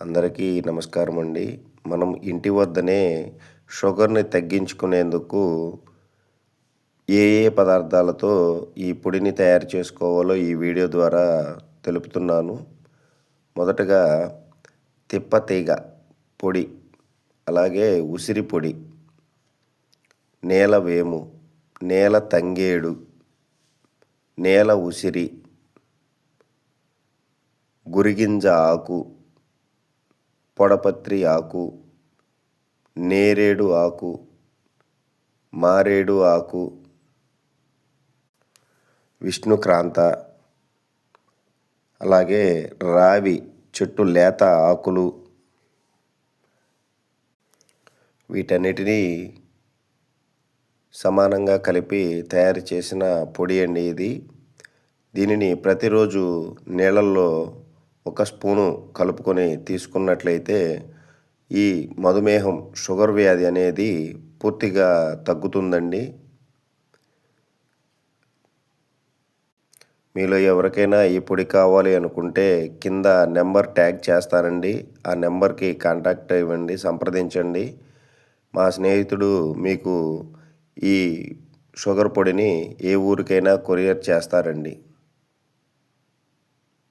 అందరికీ నమస్కారం అండి మనం ఇంటి వద్దనే షుగర్ని తగ్గించుకునేందుకు ఏ ఏ పదార్థాలతో ఈ పొడిని తయారు చేసుకోవాలో ఈ వీడియో ద్వారా తెలుపుతున్నాను. మొదటగా తిప్పతీగ పొడి అలాగే ఉసిరి పొడి నేల వేము నేల తంగేడు నేల ఉసిరి గురిగింజ ఆకు పొడపత్రి ఆకు నేరేడు ఆకు మారేడు ఆకు విష్ణుక్రాంత అలాగే రావి చెట్టు లేత ఆకులు వీటన్నిటినీ సమానంగా కలిపి తయారు చేసిన పొడి అండి ఇది. దీనిని ప్రతిరోజు నీళ్ళల్లో ఒక స్పూను కలుపుకొని తీసుకున్నట్లయితే ఈ మధుమేహం షుగర్ వ్యాధి అనేది పూర్తిగా తగ్గుతుందండి. మీలో ఎవరికైనా ఈ పొడి కావాలి అనుకుంటే కింద నెంబర్ ట్యాగ్ చేస్తారండి ఆ నెంబర్కి కాంటాక్ట్ ఇవ్వండి సంప్రదించండి. మా స్నేహితుడు మీకు ఈ షుగర్ పొడిని ఏ ఊరికైనా కొరియర్ చేస్తారండి.